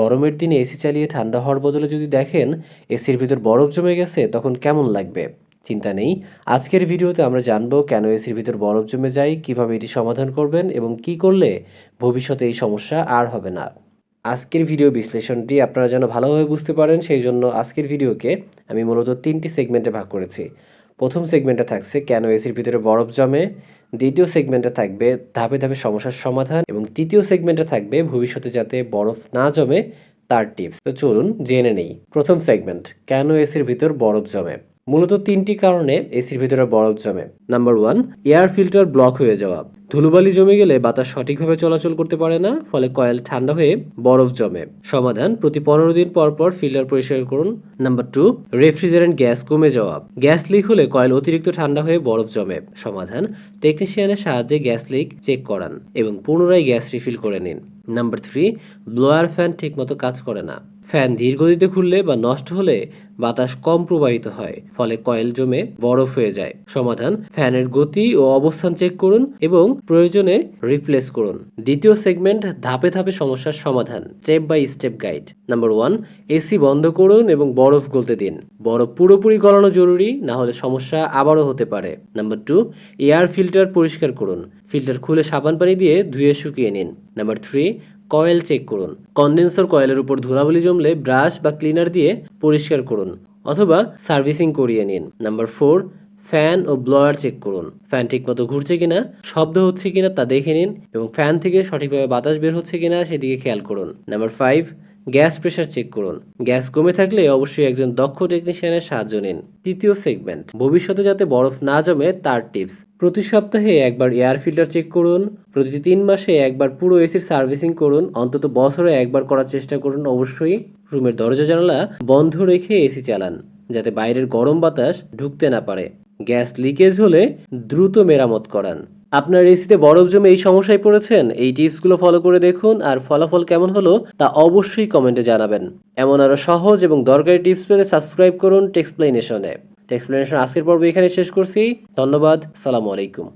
গরমের দিনে এসি চালিয়ে ঠান্ডা হওয়ার বদলে যদি দেখেন, এসির ভিতর বরফ জমে গেছে, তখন কেমন লাগবে? চিন্তা নেই। আজকের ভিডিওতে আমরা জানব কেন এসির ভিতর বরফ জমে যায়, কীভাবে এটি সমাধান করবেন এবং কি করলে ভবিষ্যতে এই সমস্যা আর হবে না। আজকের ভিডিও বিশ্লেষণটি আপনারা যেন ভালোভাবে বুঝতে পারেন, সেই জন্য আজকের ভিডিওকে আমি মূলত তিনটি সেগমেন্টে ভাগ করেছি। প্রথম সেগমেন্টে থাকছে কেন এসির ভিতরে বরফ জমে, দ্বিতীয় সেগমেন্টে থাকবে ধাপে ধাপে সমস্যার সমাধান এবং তৃতীয় সেগমেন্টটা থাকবে ভবিষ্যতে যাতে বরফ না জমে তার টিপস তো চলুন জেনে নেই। প্রথম সেগমেন্ট কেন এসির ভিতর বরফ জমে? মূলত তিনটি কারণে এসির ভিতরে বরফ জমে। Number one air filter block হয়ে যাওয়া। ধুলোবালি জমে গেলে বাতাস সঠিকভাবে চলাচল করতে পারে না, ফলে কয়েল ঠান্ডা হয়ে বরফ জমে। সমাধান, প্রতি পনেরো দিন পর পর ফিল্টার পরিষ্কার করুন। নাম্বার টু রেফ্রিজারেন্ট গ্যাস কমে যাওয়া। গ্যাস লিক হলে কয়েল অতিরিক্ত ঠান্ডা হয়ে বরফ জমে। সমাধান টেকনিশিয়ানের সাহায্যে গ্যাস লিক চেক করান এবং পুনরায় গ্যাস রিফিল করে নিন। নাম্বার থ্রি ব্লোয়ার ফ্যান ঠিকমতো কাজ করে না। ফ্যান ধীর গতিতে খুললে বা নষ্ট হলে বাতাস কম প্রবাহিত হয়, ফলে কয়েল জমে বরফ হয়ে যায়। সমাধান, ফ্যানের গতি ও অবস্থান চেক করুন এবং প্রয়োজনে রিপ্লেস করুন। দ্বিতীয় সেগমেন্ট ধাপে ধাপে সমস্যার সমাধান step by step guide number one AC বন্ধ করুন এবং বরফ গলতে দিন। বরফ পুরোপুরি গলানো জরুরি, না হলে সমস্যা আবারও হতে পারে। নাম্বার টু এয়ার ফিল্টার পরিষ্কার করুন। ফিল্টার খুলে সাবান পানি দিয়ে ধুয়ে শুকিয়ে নিন। নাম্বার থ্রি কয়েল চেক করুন। কন্ডেন্সার কয়েলের উপর ধুলাবলি জমলে ব্রাশ বা ক্লিনার দিয়ে পরিষ্কার করুন অথবা সার্ভিসিং করিয়ে নিন। নাম্বার ফোর, ফ্যান ও ব্লোয়ার চেক করুন। ফ্যান ঠিকমতো ঘুরছে কিনা, শব্দ হচ্ছে কিনা তা দেখে নিন এবং ফ্যান থেকে সঠিকভাবে বাতাস বের হচ্ছে কিনা সেদিকে খেয়াল করুন। Number five gas pressure check করুন। গ্যাস কমে থাকলে অবশ্যই একজন দক্ষ টেকনিশিয়ানের সাহায্য নিন। তৃতীয় সেগমেন্ট, ভবিষ্যতে যাতে বরফ না জমে তার টিপস। প্রতি সপ্তাহে একবার এয়ার ফিল্টার চেক করুন। প্রতি তিন মাসে একবার পুরো এসির সার্ভিসিং করুন। অন্তত বছরে একবার করার চেষ্টা করুন। অবশ্যই রুমের দরজা জানালা বন্ধ রেখে এসি চালান, যাতে বাইরের গরম বাতাস ঢুকতে না পারে। গ্যাস লিকেজ হলে দ্রুত মেরামত করান। আপনার এসিতে বরফ জমে এই সমস্যায় পড়েছেন? এই টিপসগুলো ফলো করে দেখুন, আর ফলাফল কেমন হলো তা অবশ্যই কমেন্টে জানাবেন। এমন আরও সহজ এবং দরকারি টিপস পেতে সাবস্ক্রাইব করুন টেক্সপ্লেনেশনে। টেক্সপ্লেনেশন আজকের পর্ব এখানে শেষ করছি। ধন্যবাদ, সালামু আলাইকুম।